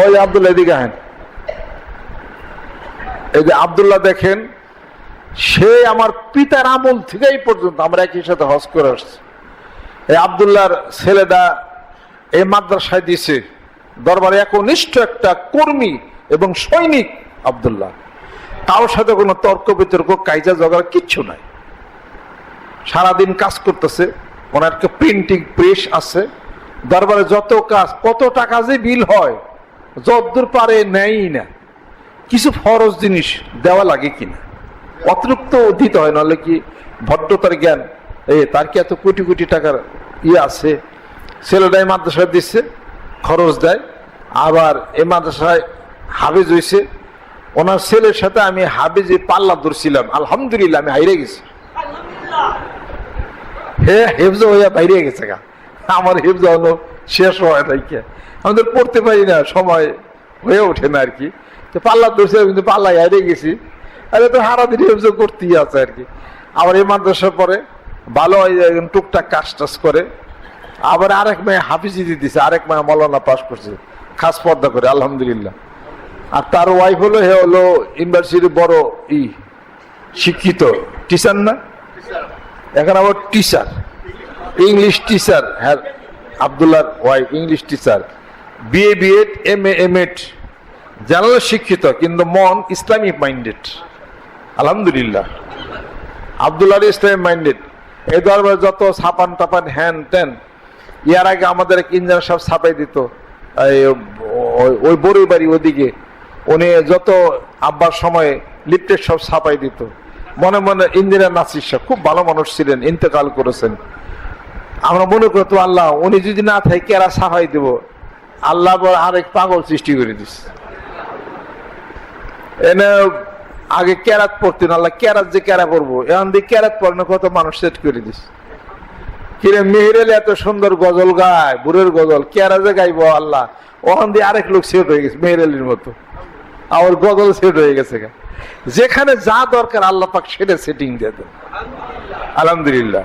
ওই আবদুল্লাহ, এদিকে আহেন। এই যে আবদুল্লাহ দেখেন, সে আমার পিতার আমল থেকেই পর্যন্ত আমরা একই সাথে হজ করে আসছি। এই আবদুল্লাহর ছেলেটা এই মাদ্রাসায় দিছে, দরবারে একনিষ্ঠ একটা কর্মী এবং সৈনিক আবদুল্লাহ। কারোর সাথে কোনো তর্ক বিতর্ক, কাইজা জগড়া কিচ্ছু নাই। সারাদিন কাজ করতেছে, ওনার একটা প্রিন্টিং প্রেস আছে। দরবারে যত কাজ, কত টাকা যে বিল হয় যতদূর পারে নেয়ই না। কিছু ফরজ জিনিস দেওয়া লাগে কিনা? অতিরিক্ত দিতে হয়, নাহলে কি ভদ্রতার জ্ঞান? এ, তার কি এত কোটি কোটি টাকার ইয়ে আছে? ছেলেটাই মাদ্রাসায় দিচ্ছে, খরচ দেয়, আবার এ মাদ্রাসায় হাফিজ হয়েছে ওনার ছেলের সাথে আমি হাফিজে পাল্লা ধরছিলাম। আলহামদুলিল্লাহ, আমি হাইরে গেছি। হে, হেফজ হইয়া বাইরে গেছে গা। আমার হেফজ হলো শেষ হয় কে। আমাদের পড়তে পারি না, সময় হয়ে ওঠে না আর কি। তো পাল্লা ধরছিলাম কিন্তু পাল্লা হারিয়ে গেছি। আরে তো সারাদিন হেফজ করতেই আছে আর কি। আবার এই মাদ্রাসার পরে ভালো হয় টুকটাক কাজ টাজ করে। আবার আরেক মেয়ে হাফিজি দিয়ে দিছে আরেক মেয়ে মৌলানা পাস করছে। খাস পর্দা করে, আলহামদুলিল্লাহ। আর তার ওয়াইফ হলো, হে হলো ইউনিভার্সিটির বড় ই শিক্ষিত। টিচার না? এখন আবার টিচার ইংলিশ টিচার হ্যাঁ আবদুল্লার wife English teacher BA BEd MA MEd জানালে শিক্ষিত, কিন্তু মন ইসলামিক মাইন্ডেড আলহামদুলিল্লাহ। আবদুল্লাহ ইসলামিক মাইন্ডেড এই দরবার যত ছাপান টাপান হ্যান ত্যান, ইয়ার আগে আমাদের এক ইঞ্জিনিয়ার সব ছাপাই দিত ওই- বড়ই বাড়ি ওদিকে, উনি যত আব্বার সময়ে লিফটের সব ছাপাই দিত। মনে মনে ইঞ্জিনিয়ার নাসির সাহেব খুব ভালো মানুষ ছিলেন, ইন্তেকাল করেছেন। আমরা মনে করতো আল্লাহ, উনি যদি না থাকে কেরা সাফাই দেব। আল্লাহ আবার আরেক পাগল সৃষ্টি করে দিস এনে আগে ক্যারাত পড়তেন আল্লাহ ক্যারাত যে ক্যারা পড়ব এখন দিয়ে ক্যারাত পড়ানো কত মানুষ সেট করে দিস কিরে মেহেরেল এত সুন্দর গজল গায় বুড়ের গজল ক্যারা যে গাইবো আল্লাহ ওখান দিয়ে আরেক লোক সেট হয়ে গেছে মেহেরেলের মতো আমার গজল সেট হয়ে গেছে যেখানে যা দরকার আল্লাহ পাক সেটা সেটিং দিয়ে দেন আলহামদুলিল্লাহ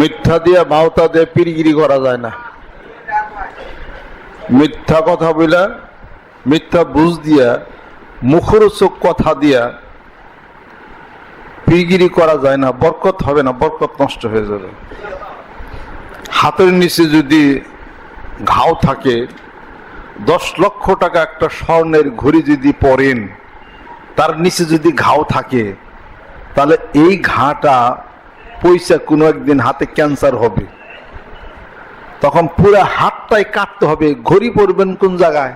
মিথ্যা দিয়ে মাওতা দিয়ে পিরিগিরি করা যায় না। মিথ্যা কথা বলে মিথ্যা বুঝ দিয়া, মুখরোচক কথা দিয়া পিরিগিরি করা যায় না, বরকত হবে না, বরকত নষ্ট হয়ে যাবে। হাতের নিচে যদি ঘাও থাকে, দশ লক্ষ টাকা একটা স্বর্ণের ঘড়ি যদি পরেন, তার নিচে যদি ঘাও থাকে তাহলে এই ঘাটা পয়সা কোনো একদিন হাতে ক্যান্সার হবে। তখন পুরো হাতটাই কাটতে হবে, ঘড়ি পড়বেন কোন জায়গায়?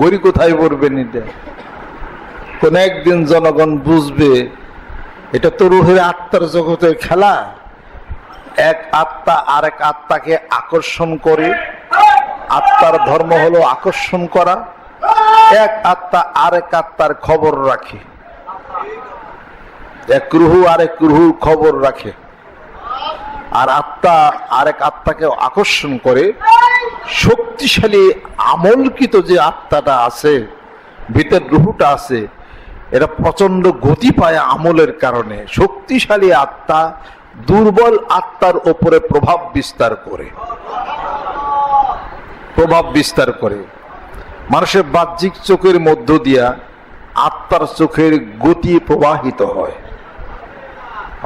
ঘড়ি কোথায় পড়বেন এটা? কোন একদিন জনগণ বুঝবে, এটা তো রুহের আত্মার জগতের খেলা। এক আত্মা আর এক আত্মাকে আকর্ষণ করে, আত্মার ধর্ম হলো আকর্ষণ করা। এক আত্মা আরেক আত্মার খবর রাখে। এক রুহু আরেক রুহুর খবর রাখে। আর আত্মা আরেক আত্মাকে আকর্ষণ করে, শক্তিশালী আমলকৃত যে আত্মাটা আছে, ভিতর রুহুটা আছে, এটা প্রচণ্ড গতি পায় আমলের কারণে। শক্তিশালী আত্মা দুর্বল আত্মার ওপরে প্রভাব বিস্তার করে। প্রভাব বিস্তার করে। মানুষের বাহ্যিক চোখের মধ্য দিয়া আত্মার চোখের গতি প্রবাহিত হয়।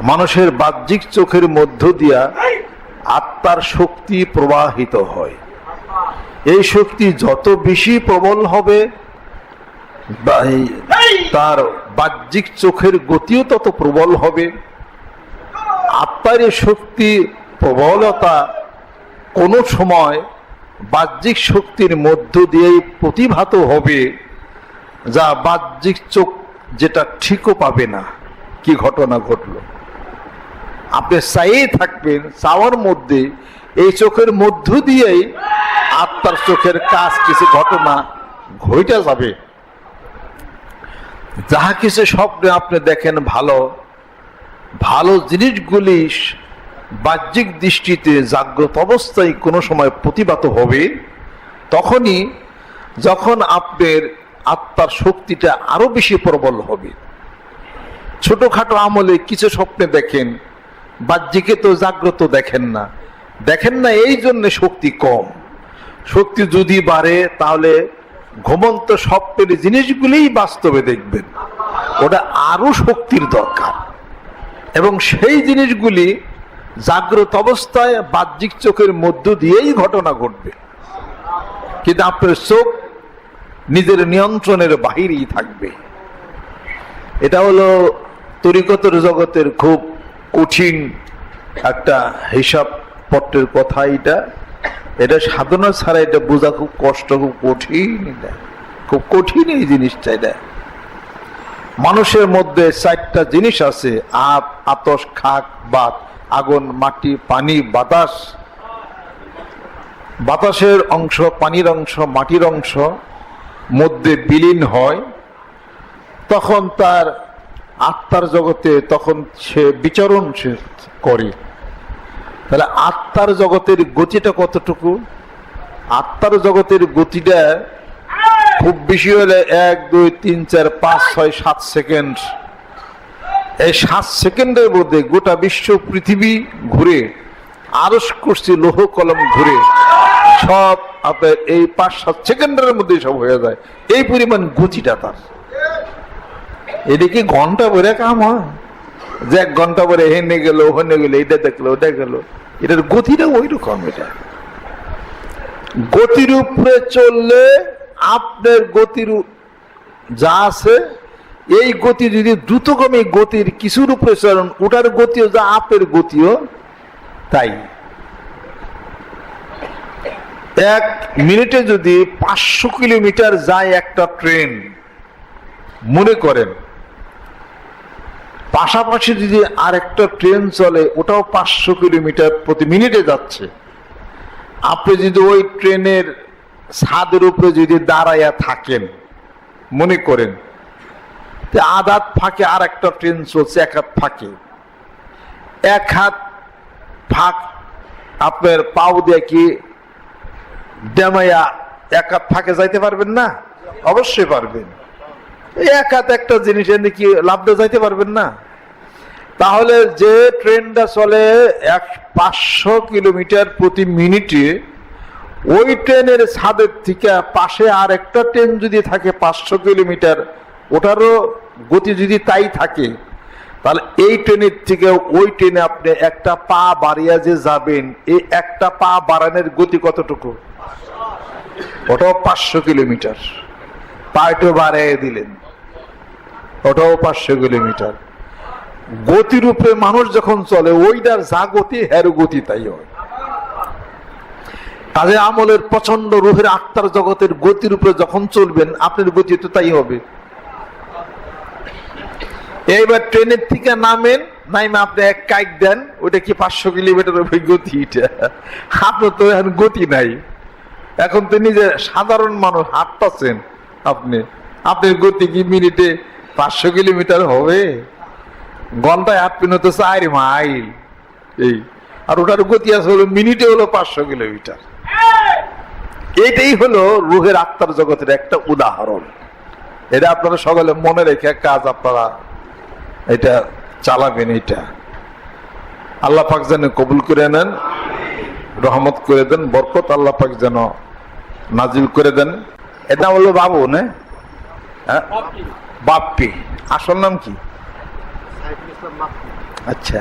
মানুষের বাহ্যিক চোখের মধ্য দিয়া আত্মার শক্তি প্রবাহিত হয়। এই শক্তি যত বেশি প্রবল হবে তার বাহ্যিক চোখের গতিও তত প্রবল হবে। আত্মার এই শক্তি প্রবলতা কোনো সময় বাহ্যিক শক্তির মধ্য দিয়েই প্রতিভাত হবে, যা বাহ্যিক চোখ যেটা ঠিকও পাবে না। কি ঘটনা ঘটলো? আপনি চাইয়ে থাকবেন, চাওয়ার মধ্যে, এই চোখের মধ্য দিয়েই আত্মার চোখের কাজ, কিছু ঘটনা ঘটে যাবে। যাহা কিছু স্বপ্নে আপনি দেখেন ভালো ভালো জিনিসগুলি বাহ্যিক দৃষ্টিতে জাগ্রত অবস্থায় কোনো সময় প্রতিবাত হবে, তখনই যখন আপনার আত্মার শক্তিটা আরও বেশি প্রবল হবে। ছোটখাটো আমলে কিছু স্বপ্নে দেখেন বাহ্যিকে তো জাগ্রত দেখেন না। দেখেন না, এই জন্য শক্তি কম। শক্তি যদি বাড়ে, তাহলে ঘুমন্ত স্বপ্নের জিনিসগুলিই বাস্তবে দেখবেন। ওটা আরও শক্তির দরকার। এবং সেই জিনিসগুলি জাগ্রত অবস্থায় বাহ্যিক চোখের মধ্য দিয়েই ঘটনা ঘটবে। কিন্তু আপনার চোখ নিজের নিয়ন্ত্রণের বাহিরেই থাকবে। এটা হলো তরিকতর জগতের খুব কঠিন একটা হিসাব পত্রের কথা এটা। এটা সাধনা ছাড়া এটা বোঝা খুব কষ্ট, খুব কঠিন এটা। খুব কঠিন এই জিনিসটা এটা। মানুষের মধ্যে চারটা জিনিস আছে আপ আতস, খাক, বাত, আগুন, মাটি, পানি, বাতাস। বাতাসের অংশ, পানির অংশ, মাটির অংশ মধ্যে বিলীন হয়। তখন তার আত্মার জগতে তখন সে বিচরণ সে করে। তাহলে আত্মার জগতের গতিটা কতটুকু? আত্মার জগতের গতিটা খুব বেশি হলে এক, দুই, তিন, চার, পাঁচ, ছয়, সাত সেকেন্ড। এই সাত সেকেন্ডের মধ্যে গোটা বিশ্ব পৃথিবী ঘুরে আরস করছি লোহ কলম ঘুরে, সব আপনার এই পাঁচ, সাত সেকেন্ডের মধ্যে সব হয়ে যায়। এই পরিমাণ গতিটা তার। এটা কি ঘণ্টা ভরে কাম হয়। যে এক ঘণ্টা পরে হেনে গেল, ওখানে গেল, এটা দেখল, ওটা গেল এটার গতিটা ওই রকম এটা। গতির উপরে চললে আপনার গতির যা আছে, এই গতি যদি দ্রুতগামী গতির কিছুর উপরে চলন, ওটার গতিও যা আপের গতিও তাই। এক মিনিটে যদি পাঁচশো কিলোমিটার যায় একটা ট্রেন, মনে করেন পাশাপাশি যদি আর একটা ট্রেন চলে, ওটাও পাঁচশো কিলোমিটার প্রতি মিনিটে যাচ্ছে। আপনি যদি ওই ট্রেনের ছাদের উপরে যদি দাঁড়াইয়া থাকেন, মনে করেন আধাত ফাঁকে আর একটা ট্রেন চলছে, এক হাত ফাঁকে। এক হাত ফাঁক আপনার পাও দিয়ে কি ডেমাইয়া এক হাত ফাঁকে যাইতে পারবেন না? অবশ্যই পারবেন। এক হাত একটা জিনিস এনে কি লাভটা যাইতে পারবেন না? তাহলে যে ট্রেনটা চলে এক পাঁচশো কিলোমিটার প্রতি মিনিটে, ওই ট্রেনের ছাদের থেকে পাশে আর একটা ট্রেন যদি থাকে পাঁচশো কিলোমিটার, ওটারও গতি যদি তাই থাকে, তাহলে এই ট্রেনের থেকে ওই ট্রেনে আপনি একটা পা বাড়িয়া যে যাবেন, এই একটা পা বাড়ানোর গতি কতটুকু? ওটাও পাঁচশো কিলোমিটার। পা একটু বাড়িয়ে দিলেন। ওটাও পাঁচশো কিলোমিটার। গতিরূপে মানুষ যখন চলে, ওইটার যা গতি হ্যার গতি তাই হয়। কাজে আমলের প্রচণ্ড রুহের আত্মার জগতের গতির উপরে যখন চলবেন, আপনার গতি তো তাই হবে। এইবার ট্রেনের থেকে নামেন, নাইমে আপনি এক কাইক দেন ওটা কি পাঁচশো কিলোমিটার ওই গতি আপনার তো এখন গতি নাই। এখন তো নিজে সাধারণ মানুষ, হাঁটতেছেন আপনি। আপনার গতি কি মিনিটে পাঁচশো কিলোমিটার হবে? ঘন্টায় হাঁটবেন তো চার মাইল। এই, আর ওটার গতি আছে হলো মিনিটে হলো পাঁচশো কিলোমিটার। এটাই হলো রুহের আত্মার জগতের একটা উদাহরণ। এটা আপনারা সকলে মনে রেখে কাজ আপনারা এটা চালাবেন এটা। আল্লাহ পাক যেন কবুল করে নেন, রহমত করে দেন, বরকত আল্লাহ পাক যেন নাজিল করে দেন। এটা হলো বাবু, না? হ্যাঁ? বাপ্পি। আসল নাম কি? আচ্ছা।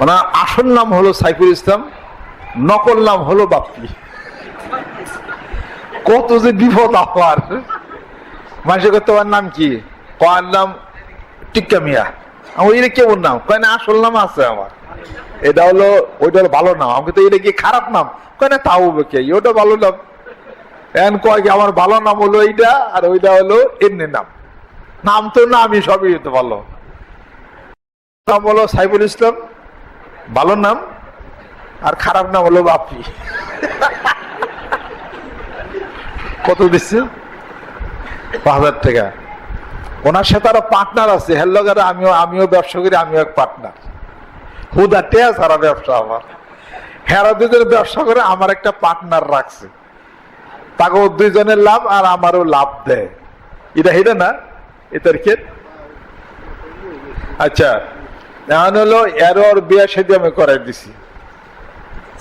ওনার আসল নাম হলো সাইফুল ইসলাম, নকল নাম হলো বাপ্পি। কত যে বিপদ আমার মানুষের তোমার নাম কি? কয়ার নাম টিক্কা মিয়া। আমার এটা কেমন নাম? কয় না, আসল নাম আছে আমার। এটা হলো, ওইটা হলো ভালো নাম। আমাকে তো এটা কি খারাপ নাম? কয় না, তাও কে? ওটা ভালো নাম। এখন কয় কি, আমার ভালো নাম হলো এইটা, আর ওইটা হলো এমনি নাম। নাম তো না আমি সবই হতে ভালো। নাম হলো সাইফুল ইসলাম ভালো নাম, আর খারাপ নাম হলো বাপি। কত দিচ্ছে হাজার টাকা। ওনার সাথে আরও পার্টনার আছে হেল্লোগারে আমিও আমিও ব্যবসা করি, আমিও এক পার্টনার হুদা টেয়া সারা ব্যবসা আমার। হেরা দুজনের ব্যবসা করে, আমার একটা পার্টনার রাখছে। তাকে দুইজনের লাভ আর আমারও লাভ দেয়। এটা এটা না? এটার কে আচ্ছা। এখন হলো এর ওর বিয়ে সেদি আমি করাই দিছি।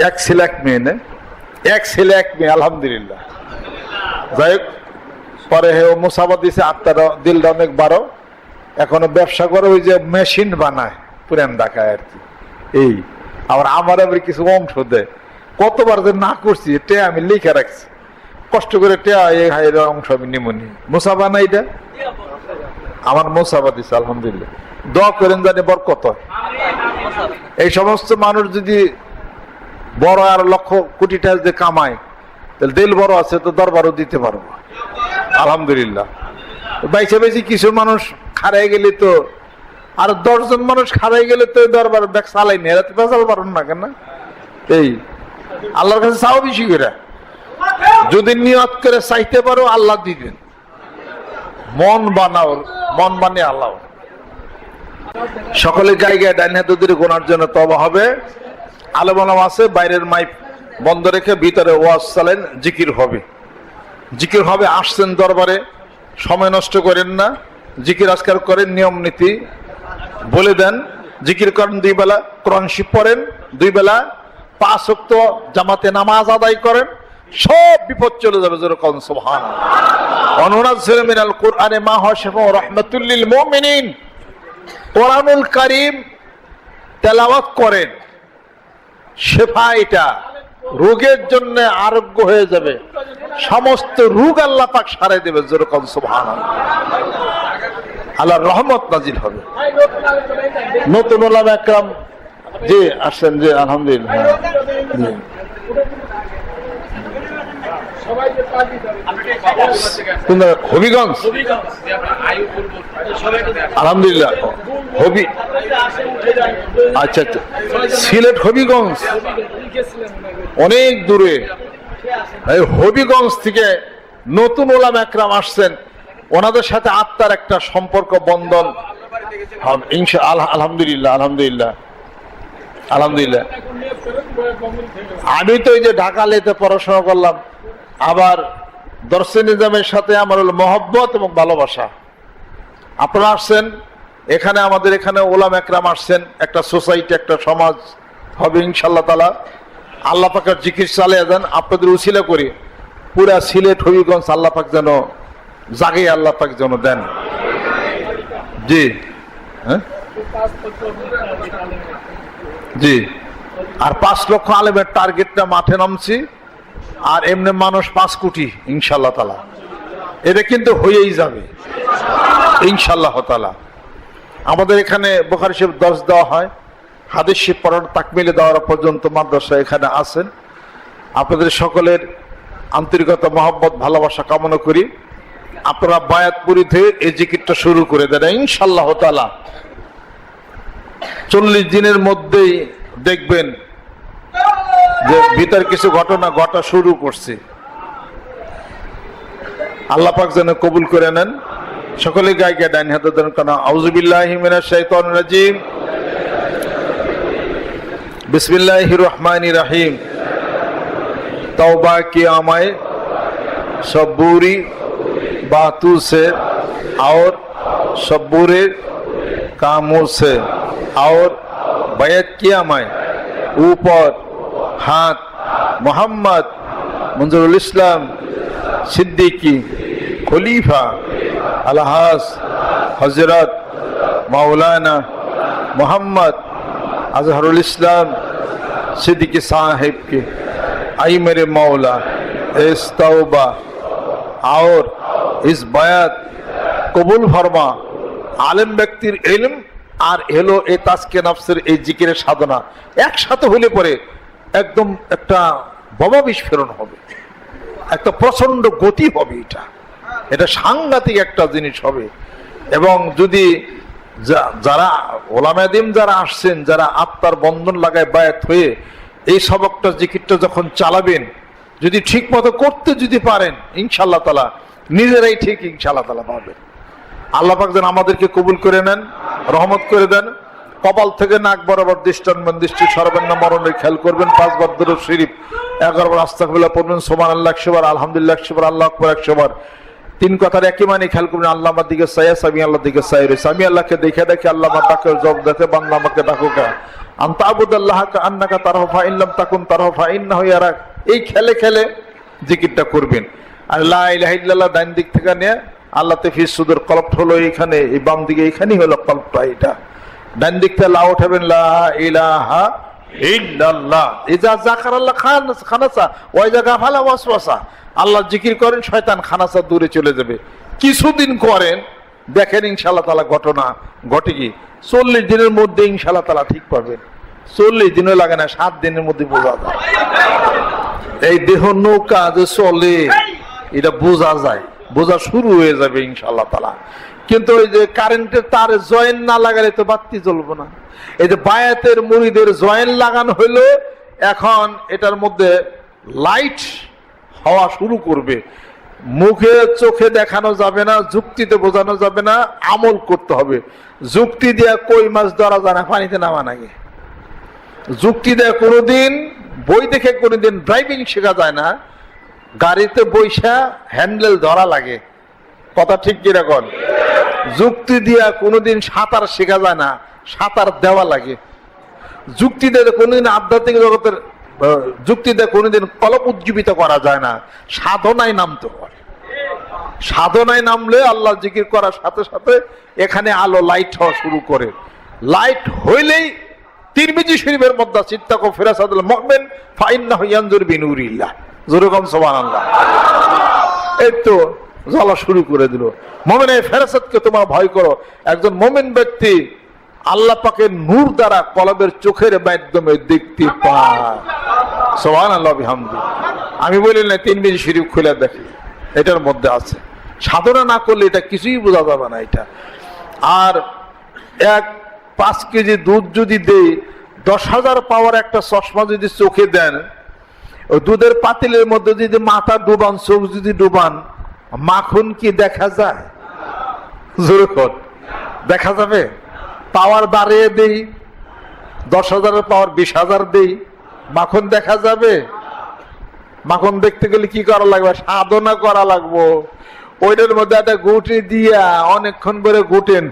এক ছেলে, এক মেয়ে না। এক ছেলে, এক মেয়ে, আলহামদুলিল্লাহ। যাই হোক, পরে হে ও মুসাফা দিছে, আত্মার দিলটা অনেক বারো এখনও ব্যবসা করে ওই যে মেশিন বানায়, পুরান ঢাকায় আর কি। এই, আবার আমার আবার কিছু অংশ দেয়। কতবার যে না করছি টে আমি লিখে রাখছি। কষ্ট করে টে এই অংশ আমি নিমনি। মুসাফা না এটা? আমার মুসাফা দিছে, আলহামদুলিল্লাহ। দোয়া করেন জানি বরকত হয়। এই সমস্ত মানুষ যদি বড় আর লক্ষ কোটি টাকা যে কামায়, তাহলে দিল বড় আছে, তো দরবারও দিতে পারব। আলহামদুলিল্লাহ। বাইসে বাইসে কিছু মানুষ খারাই গেলে তো, আর দশজন মানুষ খারাই গেলে তো দরবার ব্যাগ চালাই নি এরা তো বেচাল পারেন না কেন? এই, আল্লাহর কাছে চাও বেশি করে। যদি নিয়ত করে চাইতে পারো, আল্লাহ দিবেন। মন বানাও, মন বানিয়ে আল্লাহ। সকলে গায়ে গায়ে ডাইন হাতে ধরে গোনার জন্য তবা হবে। আলমালাম আছে, বাইরের মাইক বন্ধ রেখে ভিতরে ওয়াজ চালেন, জিকির হবে। জিকির হবে, আসছেন দরবারে, সময় নষ্ট করেন না। জিকির আজকার করেন, নিয়ম নীতি বলে দেন। জিকির করেন দুই বেলা, কোরআন শিব পড়েন, দুই বেলা পাঁচ জামাতে নামাজ আদায় করেন। সব বিপদ চলে যাবে যেরকম সোহান অনুরাজ মিনাল কোরআনে, মা হশেফ রহমতুল্লিল মুমিনিন। কোরআনুল কারিম তেলাওয়াত করেন। শেফা এটা, রোগের জন্য আরোগ্য হয়ে যাবে। সমস্ত রোগ আল্লাহ পাক সারাই দেবে যেরকম সুবহান আল্লাহ রহমত নাজিল হবে। নতুন ওলাম একরাম, জি আসছেন জি, আলহামদুলিল্লাহ হ্যাঁ, জি। হবিগঞ্জ? আলহামদুলিল্লাহ। হবি। আচ্ছা আচ্ছা। সিলেট হবিগঞ্জ। অনেক দূরে। হবিগঞ্জ থেকে নতুন ওলাম একরাম আসছেন। ওনাদের সাথে আত্মার একটা সম্পর্ক, বন্ধন। আলহামদুলিল্লাহ আলহামদুলিল্লাহ। আলহামদুলিল্লাহ। আমি তো এই যে ঢাকা লেতে পড়াশোনা করলাম। আবার দর্শন নিজামের সাথে আমার হলো মহব্বত এবং ভালোবাসা। আপনারা আসছেন, এখানে আমাদের এখানে ওলাম একরাম আসছেন, একটা সোসাইটি, একটা সমাজ হবে ইনশাল্লাহ তালা আল্লাহ পাকের জিকির চালিয়ে দেন আপনাদের উশিলা করি। পুরা সিলেট, হবিগঞ্জ আল্লাহ পাক যেন জাগে, আল্লাহ পাক যেন দেন। জি। হ্যাঁ? জি। আর পাঁচ লক্ষ আলেমের টার্গেটটা মাঠে নামছি। আর এমনি মানুষ পাঁচ কোটি ইনশাল্লাহ তালা এটা কিন্তু হয়েই যাবে। ইনশাল্লাহ তালা আমাদের এখানে বোখারি শিব দর্শ দেওয়া হয়, হাদিস শিব পড়ানো তাকমিলে দেওয়ার পর্যন্ত মাদ্রাসা এখানে আছেন। আপনাদের সকলের আন্তরিকতা, মহব্বত, ভালোবাসা কামনা করি। আপনারা বায়াত পুরীতে এই জিকিরটা শুরু করে দেন ইনশাল্লাহ তালা চল্লিশ দিনের মধ্যেই দেখবেন যে ভিতর কিছু ঘটনা ঘটা শুরু করছে আল্লাহ পাক যেন কবুল করে নেন সকলে গায়ে গায়ে ডাইন হাতে দেন কেন আউজুবিল্লাহ মিনাশ শাইতানির রাজিম বিসমিল্লাহির রহমানির রহিম तौबा की आमाए सब बुरी बातों से और सब बुरे कामों से और बैत किया मैं ऊपर हाथ मोहम्मद मंजरुल इस्लाम सिद्दीकी खलीफा अलहास हजरत मौलाना मोहम्मद अजहरुल इस्लाम सिद्दीकी साहिब के आई मेरे मौला इस तौबा और इस बयात কবুল ফরমা আলেম ব্যক্তির এলম আর এলো এই তাজকে নফসের এই জিকিরের সাধনা একসাথে হলে পরে একদম একটা বোমা বিস্ফোরণ হবে। একটা প্রচণ্ড গতি হবে এটা। এটা সাংঘাতিক একটা জিনিস হবে। এবং যদি যারা ওলামাদিম যারা আসছেন, যারা আত্মার বন্ধন লাগায় বায়াত হয়ে এই সবকটা জিকিরটা যখন চালাবেন, যদি ঠিক মতো করতে যদি পারেন ইনশাল্লাহ তালা নিজেরাই ঠিক ইনশাল্লাহ তালা পাবেন। আল্লাহ পাক যেন আমাদেরকে কবুল করে নেন, রহমত করে দেন। কপাল থেকে নাক বরাবর দৃষ্টান দৃষ্টি সর্বান্ন মরণের খেয়াল করবেন। পাঁচবার দরুদ শরীফ, এগারো বার আস্তাকবিল্লাহ পড়বেন সোমান আল্লাহ একশো বার, আলহামদুলিল্লাহ, একশো বার, আল্লাহ আকবর, একশো বার। তিন কথার একই মানে খেয়াল করবেন, আল্লাহ আমার দিকে সাইয়াস আমি আল্লাহ দিকে সাই রয়েছে। আমি আল্লাহকে দেখে দেখে আল্লাহ আমার ডাকে জব দেখে বাংলা আমাকে ডাকুকা। আন্তা আবুদ আল্লাহ আন্নাকা তারহফা ইল্লাম তাকুন তারহফা ইন্না হইয়ারা এই খেলে খেলে জিকিরটা করবেন। আর লা ইলাহা ডাইন দিক থেকে নিয়ে আল্লাহ তেফিস সুদের কল্প হলো এখানে এই বাম দিকে এখানেই হলো কল্পটা, এটা। ডান দিক থেকে লা উঠাবেন, লা ইলাহা ইল্লাল্লাহ। ইজা জাকার আল্লাহ খান খানাসা ওই জায়গা ফালা ওয়াসওয়াসা। আল্লাহ জিকির করেন, শয়তান খানাসা দূরে চলে যাবে। কিছুদিন করেন, দেখেন ইনশাআল্লাহ তালা ঘটনা ঘটে কি। চল্লিশ দিনের মধ্যে ইনশাআল্লাহ তালা ঠিক পাবেন চল্লিশ দিনও লাগে না, সাত দিনের মধ্যে বোঝা যায়। এই দেহ নৌকা যে চলে, এটা বোঝা যায়। বোঝা শুরু হয়ে যাবে ইনশাল্লাহ তালা কিন্তু ওই যে কারেন্টের তার জয়েন না লাগালে তো বাতি জ্বলবো না। এই যে বায়াতের মুড়িদের জয়েন লাগানো হইল, এখন এটার মধ্যে লাইট হওয়া শুরু করবে। মুখে চোখে দেখানো যাবে না, যুক্তিতে বোঝানো যাবে না, আমল করতে হবে। যুক্তি দিয়া কই মাছ ধরা যায় না, পানিতে নামা নাগে যুক্তি দেয় কোনোদিন, বই দেখে কোনোদিন ড্রাইভিং শেখা যায় না। গাড়িতে বৈশা হ্যান্ডেল ধরা লাগে। কথা ঠিক কীরকম যুক্তি দিয়া কোনোদিন সাঁতার শেখা যায় না, সাঁতার দেওয়া লাগে। যুক্তি দিয়ে কোনোদিন আধ্যাত্মিক জগতের যুক্তি দিয়ে কোনোদিন কলপ উজ্জীবিত করা যায় না, সাধনায় নামতে হয়। সাধনায় নামলে আল্লাহ জিকির করার সাথে সাথে এখানে আলো লাইট হওয়া শুরু করে। লাইট হইলেই তিরমিজি শরীফের মধ্যে চিত্তা কো ফিরাসাদুল মুমিন, ফাইন্নাহু ইয়ানজুর বিনুরিল্লাহ। যেরকম আল্লাহ এই তো জ্বলা শুরু করে দিল। মোমেন মোমেনের ফেরাসতকে তোমার ভয় করো। একজন মোমেন ব্যক্তি আল্লাহ পাকের নূর দ্বারা কলবের চোখের মাধ্যমে দেখতে পায়। আমি বলি না তিন মিনিট শরীফ খুলে দেখি। এটার মধ্যে আছে। সাধনা না করলে এটা কিছুই বোঝা যাবে না এটা। আর এক পাঁচ কেজি দুধ যদি দেই, দশ হাজার পাওয়ার একটা চশমা যদি চোখে দেন দুধের পাতিলের মধ্যে যদি মাথা ডুবান, চোখ যদি ডুবান মাখন কি দেখা যায়? দেখা যাবে? পাওয়ার বাড়িয়ে দেই। দশ হাজারের পাওয়ার বিশ হাজার দেই। মাখন দেখা যাবে? মাখন দেখতে গেলে কি করা লাগবে? সাধনা করা লাগবো। ওইটার মধ্যে একটা গুটি দিয়া অনেকক্ষণ করে গুটেন।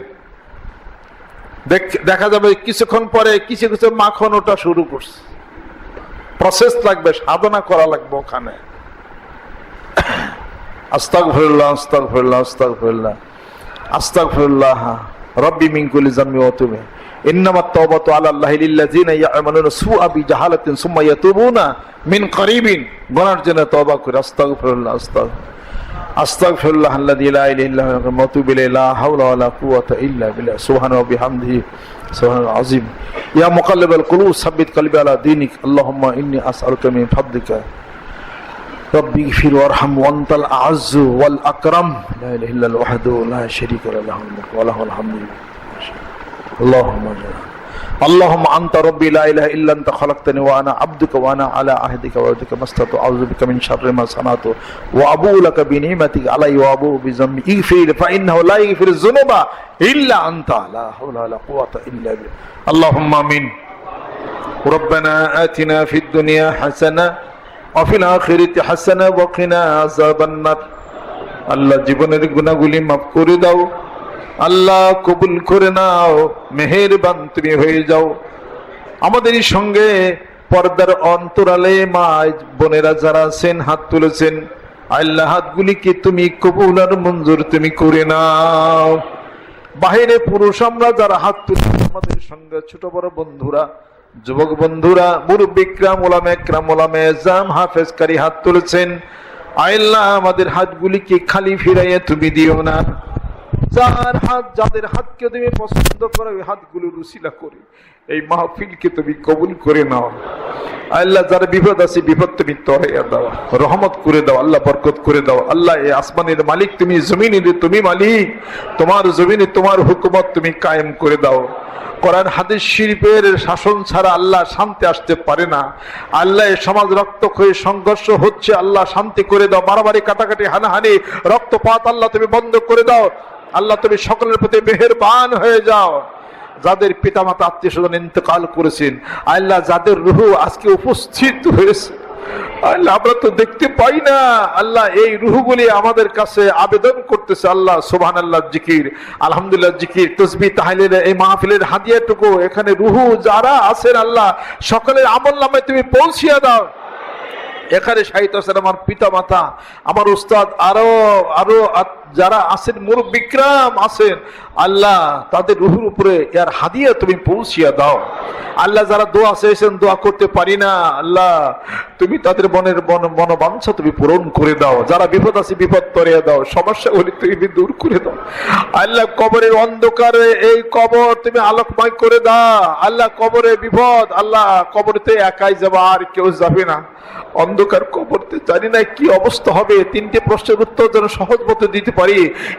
দেখা যাবে কিছুক্ষণ পরে কিছু কিছু মাখন ওটা শুরু করছে। প্রসেস লাগবে, সাধনা করা লাগবে ওখানে। আস্তাক ফিরুল্লাহ আস্তাক ফিরুল্লাহ আস্তাক ফিরুল্লাহ আস্তাক ফিরুল্লাহ রব্বি মিনকুলি জামি ও তুমি ইন্নামা তাওবাতু আলা আল্লাহি লিল্লাযিনা ইয়ামালুনা সুআ বিজাহালাতিন সুম্মা ইয়াতুবুনা মিন করিবিন। গুনার জন্য তওবা করে। আস্তাগফিরুল্লাহ আস্তাগ আস্তাগফিরুল্লাহ আল্লাযী লা ইলাহা ইল্লা হুয়া আতুবু ইলাইহি। লা হাওলা ওয়া লা কুওয়াতা ইল্লা বিল্লাহ। সুবহানাহু ওয়া বিহামদিহি। সুবহানাল আযীম। ইয়া মুকাল্লিবাল কুলুব, সাব্বিত কলবি আলা দীনিক। আল্লাহুম্মা ইন্নী আসআলুকা মিন ফাদলিকা। ربي اغفر وارحم وانت الاعز والاكرم لا اله الا الله وحده لا شريك له له الملك وله الحمد اللهم اجعل اللهم انت ربي لا اله الا انت خلقتني وانا عبدك وانا على عهدك ووعدك ما استطعت اعوذ بك من شر ما صنعت وابو لك بنعمتك علي وابو بذنبي اغفر فانه لا يغفر الذنوب الا انت لا حول ولا قوه الا بالله اللهم امين ربنا آتنا في الدنيا حسنة হাসানা আল্লাহ জীবনের গুণাগুলি মাফ করে দাও। আল্লাহ কবুল করে নাও, মেহেরবান তুমি হয়ে যাও। আমাদের সঙ্গে পর্দার অন্তরালে মা বোনেরা যারা আছেন, হাত তুলেছেন, আল্লাহ হাতগুলিকে তুমি কবুল আর মঞ্জুর তুমি করে নাও। বাহিরে পুরুষ আমরা যারা হাত তুলে আমাদের সঙ্গে ছোট বড় বন্ধুরা যুবক বন্ধুরা মুরব্বিক্রাম ওলামে একরাম ওলামে জাম হাফেজকারী হাত তুলেছেন। আল্লাহ আমাদের হাতগুলিকে খালি ফিরাইয়ে তুমি দিও না। যার হাত, যাদের হাতকে তুমি পছন্দ করো, ওই হাতগুলো রুশিলা করে। এই মাহফিলকে তুমি কবুল করে নাও। আল্লাহ যারা বিপদ আছে, বিপদ তুমি তরাইয়া দাও। রহমত করে দাও, আল্লাহ বরকত করে দাও। আল্লাহ এই আসমানের মালিক, তুমি জমিনের, তুমি মালিক। তোমার জমিনে তোমার হুকুমত তুমি কায়েম করে দাও। কোরআন হাদিস শিল্পের শাসন ছাড়া আল্লাহ শান্তি আসতে পারে না। আল্লাহ সমাজ রক্তক্ষয়ী সংঘর্ষ হচ্ছে, আল্লাহ শান্তি করে দাও। মারামারি, কাটাকাটি, হানাহানি, রক্তপাত আল্লাহ তুমি বন্ধ করে দাও। আল্লাহ তুমি সকলের প্রতি মেহেরবান হয়ে যাও। যাদের পিতামাতা আত্মীয় স্বজন ইন্তকাল করেছেন, আল্লাহ যাদের রুহু আজকে উপস্থিত হয়েছে, আল্লাহ আমরা তো দেখতে পাই না, আল্লাহ এই রুহুগুলি আমাদের কাছে আবেদন করতেছে, আল্লাহ সোহান আল্লাহ জিকির, আলহামদুলিল্লাহ জিকির তসবি তাহলিলের এই মাহফিলের হাদিয়াটুকু, এখানে রুহু যারা আছেন আল্লাহ, সকলের আমল নামে তুমি পৌঁছিয়ে দাও। এখানে সাহিত্য আছেন আমার পিতা মাতা আমার উস্তাদ আরও আরও যারা আছেন মুরব্বিক্রাম আছেন, আল্লাহ তাদের রুহুর উপরে এর হাদিয়া তুমি পৌঁছিয়া দাও। আল্লাহ যারা দোয়া চেয়েছেন, দোয়া করতে পারি না, আল্লাহ তুমি তাদের মনের মন, মনোবাঞ্ছা তুমি পূরণ করে দাও। যারা বিপদ আছে, বিপদ তরিয়ে দাও। সমস্যাগুলি তুমি দূর করে দাও। আল্লাহ কবরের অন্ধকারে এই কবর তুমি আলোকময় করে দাও। আল্লাহ কবরে বিপদ, আল্লাহ কবরতে একাই যাব, আর কেউ যাবে না। অন্ধকার কবরতে জানি না কি অবস্থা হবে। তিনটে প্রশ্নের উত্তর যেন সহজ মতো দিতে পারি।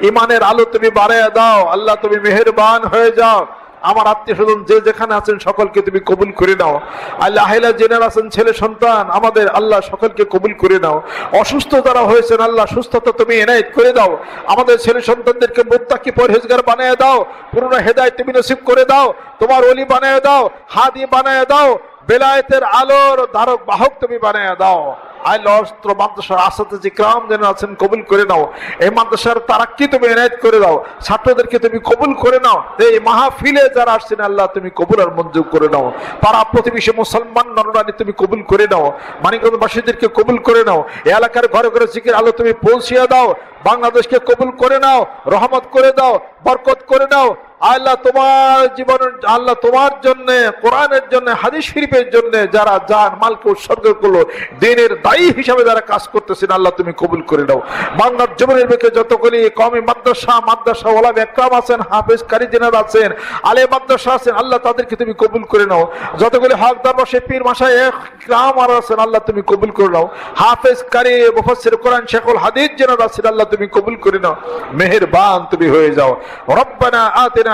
ইমানের আলো তুমি বাড়াইয়া দাও। আল্লাহ, তুমি মেহেরবান হয়ে যাও। আমার আত্মীয় স্বজন যে যেখানে আছেন, সকলকে তুমি কবুল করে নাও। আল্লাহ জেনার আছেন, ছেলে, সন্তান, আমাদের আল্লাহ সকলকে কবুল করে নাও। অসুস্থ যারা হয়েছেন, আল্লাহ সুস্থতা তুমি এনায়েত করে দাও। আমাদের ছেলে, সন্তানদেরকে মুত্তাকি, পরহেজগার বানিয়ে দাও। পুরোনো হেদায়ত তুমি নসিব করে দাও। তোমার অলি বানিয়ে দাও। হাদি বানিয়ে দাও। বেলায়েতের আলোর ধারক বাহক তুমি বানিয়ে দাও। আই অস্ত্র মাদ্রাসার আসাতে যে ক্রাম যেন আছেন, কবুল করে নাও। এই মাদ্রাসার তারাক্কি তুমি এনায়ত করে দাও? ছাত্রদেরকে তুমি কবুল করে নাও। এই মাহফিলে যারা আসছেন, আল্লাহ তুমি কবুল আর মঞ্জুর করে নাও। পাড়া প্রতিবেশী মুসলমান নরনারী তুমি কবুল করে নাও। মানিকগঞ্জবাসীদেরকে কবুল করে নাও। এলাকার ঘরে ঘরে জিকির আলো তুমি পৌঁছিয়ে দাও। বাংলাদেশকে কবুল করে নাও। রহমত করে দাও। বরকত করে নাও। আল্লাহ তোমার জীবনের, আল্লাহ তোমার জন্য, কোরআনের জন্য, হাদিস শরীফের জন্য যারা যান মালকে উৎসর্গ করল, দিনের দায়ী হিসাবে যারা কাজ করতেছেন, আল্লাহ তুমি কবুল করে নাও। বাংলার জীবনের বেকে যতগুলি কমি মাদ্রাসা মাদ্রাসা ওলাম একরাম আছেন হাফেজ কারি জেনার আছেন, আলে মাদ্রাসা আছেন, আল্লাহ তাদেরকে তুমি কবুল করে নাও। যতগুলি হকদার বসে পীর মাসায় একরাম আর আছেন, আল্লাহ তুমি কবুল করে নাও। হাফেজ কারি মুফাসসির কোরআন, শেখুল হাদিস জেনার আছেন, আল্লাহ তুমি কবুল করে নাও। মেহেরবান তুমি হয়ে যাও। রব্বানা আতিনা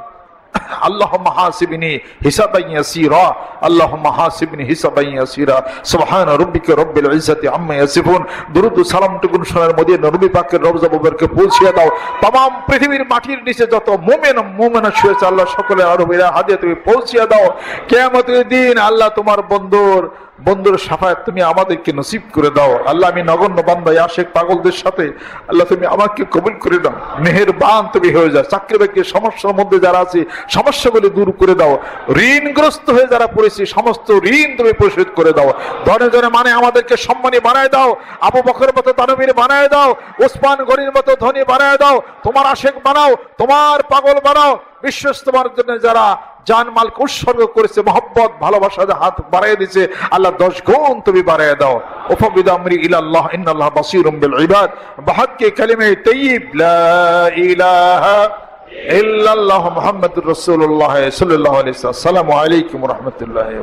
আল্লাহ হাসিবিনি হিসাবাইয়াসিরা আল্লাহ হাসিবিনি হিসাবাইয়াসিরা সুবহান রব্বিকা রব্বিল ইজ্জাতি আম্মা ইয়াসিফুন। দুরুদ ও সালাম টুকুন শোনার মধ্যে নবী পাকের রওজা মুবারকে পৌঁছে দাও। तमाम পৃথিবীর মাটির নিচে যত মুমিন মুমিনা শুয়েছে, আল্লাহ সকলের আরও বিরা হাদিয়া তুমি পৌঁছিয়ে দাও। কিয়ামতের দিন আল্লাহ তোমার বন্ধুর বন্ধুর সাফায়াত তুমি আমাদেরকে নসিব করে দাও। আল্লাহ, আমি নগণ্য বান্দা আশেক পাগলদের সাথে আল্লাহ, তুমি আমাকে কবুল করে দাও। মেহেরবান তুমি হয়ে যাও। চাকরি বাকরির সমস্যার মধ্যে যারা আছে, সমস্যাগুলি দূর করে দাও। ঋণগ্রস্ত হয়ে যারা পড়েছি, সমস্ত ঋণ তুমি পরিশোধ করে দাও। ধনে ধনে মানে আমাদেরকে সম্মানী বানায় দাও। আবু বকরের মতো দানবীর বানায় দাও। ওসমান গনির মতো ধনী বানায় দাও। তোমার আশেক বানাও, তোমার পাগল বানাও। বিশ্বস্ত তোমার জন্য যারা জানমালকে উৎসর্গ করেছে, মহব্বত ভালোবাসা হাত বাড়াই দিছে আল্লাহ দশ গুণ তুমি বাড়াই দাও। ওফবিদ আমরি ইলাল্লাহ কালিমে তাইয়িব, লা ইলাহা আলাইকুম রাহমাতুল্লাহি